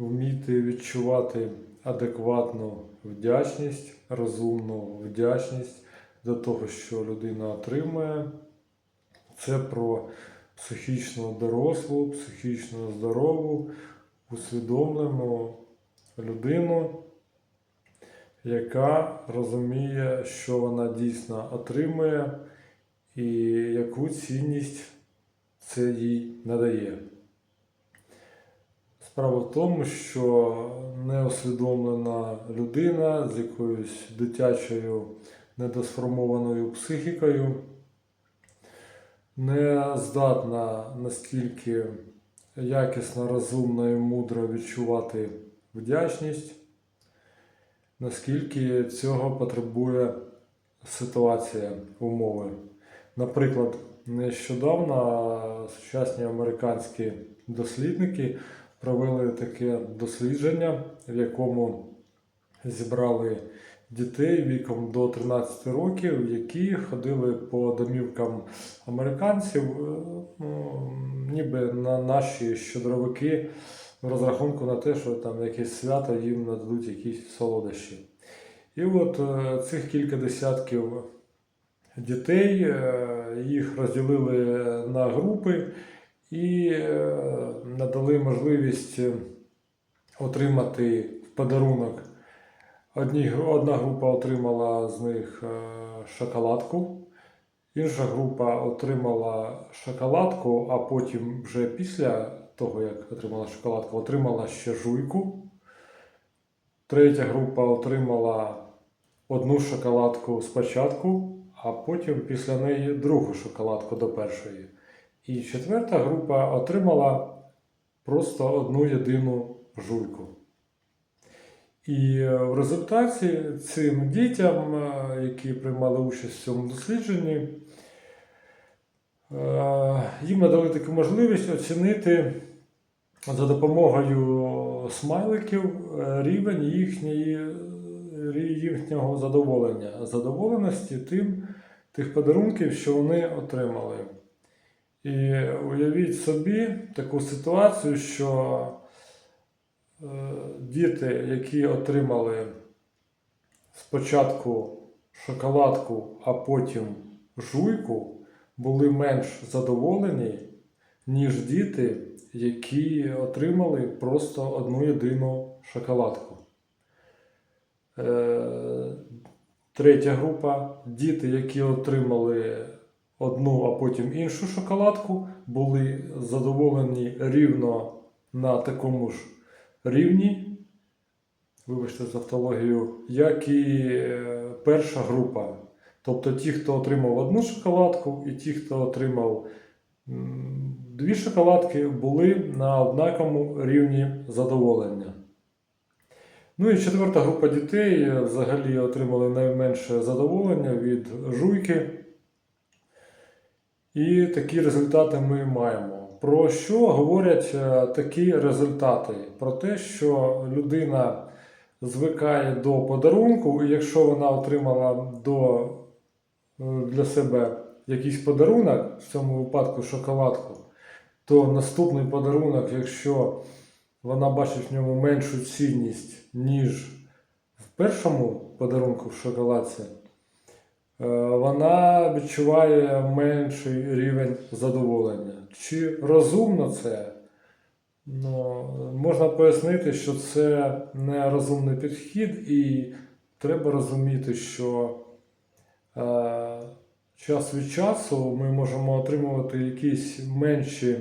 вміти відчувати адекватну вдячність, розумну вдячність за того, що людина отримує. Це про психічно дорослу, психічно здорову, усвідомлену людину, яка розуміє, що вона дійсно отримує і яку цінність це їй надає. Справа в тому, що неосвідомлена людина з якоюсь дитячою недосформованою психікою не здатна настільки якісно, розумно і мудро відчувати вдячність, наскільки цього потребує ситуація, умови. Наприклад, нещодавно сучасні американські дослідники провели таке дослідження, в якому зібрали дітей віком до 13 років, які ходили по домівкам американців, е, ну, ніби на наші щедровики в розрахунку на те, що там якесь свято їм нададуть якісь солодощі. І от е, цих кілька десятків дітей е, їх розділили на групи і е, надали можливість е, отримати в подарунок. Одні, одна група отримала з них е, шоколадку, інша група отримала шоколадку, а потім вже після того, як отримала шоколадку, отримала ще жуйку. Третя група отримала одну шоколадку спочатку, а потім після неї другу шоколадку до першої. І четверта група отримала просто одну єдину жуйку. І е, в результаті цим дітям, е, які приймали участь в цьому дослідженні, е, їм надали таку можливість оцінити за допомогою смайликів рівень їхньої, їхнього задоволення, задоволеності тим тих подарунків, що вони отримали. І уявіть собі таку ситуацію, що е, діти, які отримали спочатку шоколадку, а потім жуйку, були менш задоволені, ніж діти, які отримали просто одну єдину шоколадку. Е, Третя група діти, які отримали одну, а потім іншу шоколадку, були задоволені рівно на такому ж рівні, вибачте за автологію, як і е, перша група. Тобто ті, хто отримав одну шоколадку, і ті, хто отримав дві шоколадки, були на однаковому рівні задоволення. Ну і четверта група дітей е, взагалі отримали найменше задоволення від жуйки. І такі результати ми маємо. Про що говорять е, такі результати? Про те, що людина звикає до подарунку, і якщо вона отримала до, е, для себе якийсь подарунок, в цьому випадку шоколадку, то наступний подарунок, якщо вона бачить в ньому меншу цінність, ніж в першому подарунку в шоколадці, вона відчуває менший рівень задоволення. Чи розумно це? Ну, можна пояснити, що це не розумний підхід, і треба розуміти, що е, час від часу ми можемо отримувати якісь менші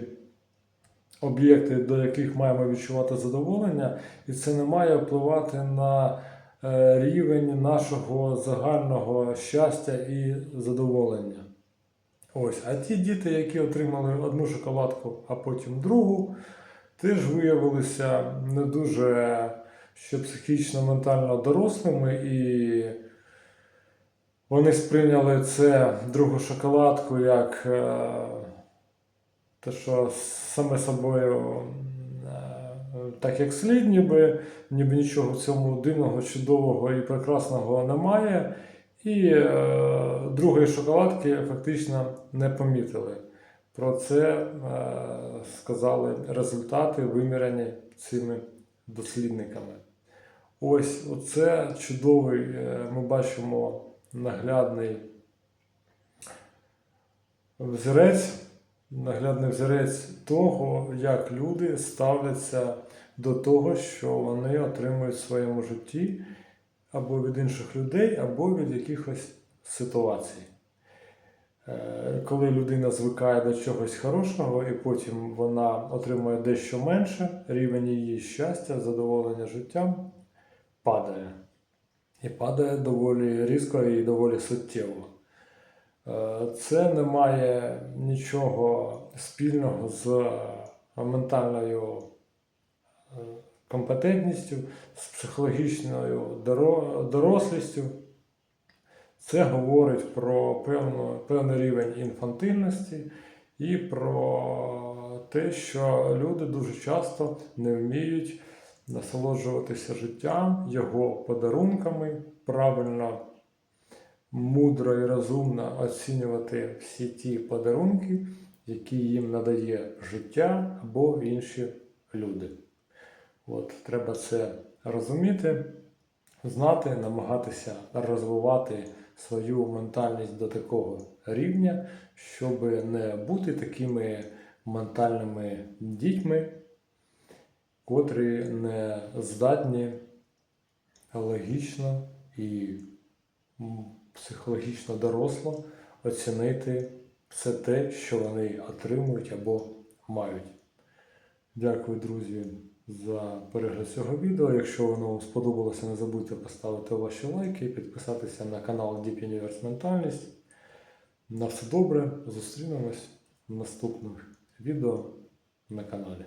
об'єкти, до яких маємо відчувати задоволення, і це не має впливати на е, рівень нашого загального щастя і задоволення. Ось, а ті діти, які отримали одну шоколадку, а потім другу, теж виявилися не дуже ще психічно, ментально дорослими, і вони сприйняли це другу шоколадку як е, те, що саме собою е, так як слід, ніби, ніби нічого в цьому дивного, чудового і прекрасного немає. І е, другої шоколадки фактично не помітили. Про це е, сказали результати, виміряні цими дослідниками. Ось оце чудовий, е, ми бачимо наглядний взірець, наглядний взірець того, як люди ставляться до того, що вони отримують в своєму житті або від інших людей, або від якихось ситуацій. Е, Коли людина звикає до чогось хорошого, і потім вона отримує дещо менше, рівень її щастя, задоволення життям падає. І падає доволі різко і доволі суттєво. Е, Це не має нічого спільного з е, ментальною е, компетентністю, з психологічною дорослістю. Це говорить про певну, певний рівень інфантильності і про те, що люди дуже часто не вміють насолоджуватися життям, його подарунками, правильно, мудро і розумно оцінювати всі ті подарунки, які їм надає життя або інші люди. От, треба це розуміти, знати, намагатися розвивати свою ментальність до такого рівня, щоб не бути такими ментальними дітьми, котрі не здатні логічно і психологічно доросло оцінити все те, що вони отримують або мають. Дякую, друзі, за перегляд цього відео. Якщо воно вам сподобалося, не забудьте поставити ваші лайки і підписатися на канал Deep Universe Ментальність. На все добре, зустрінемось в наступних відео на каналі.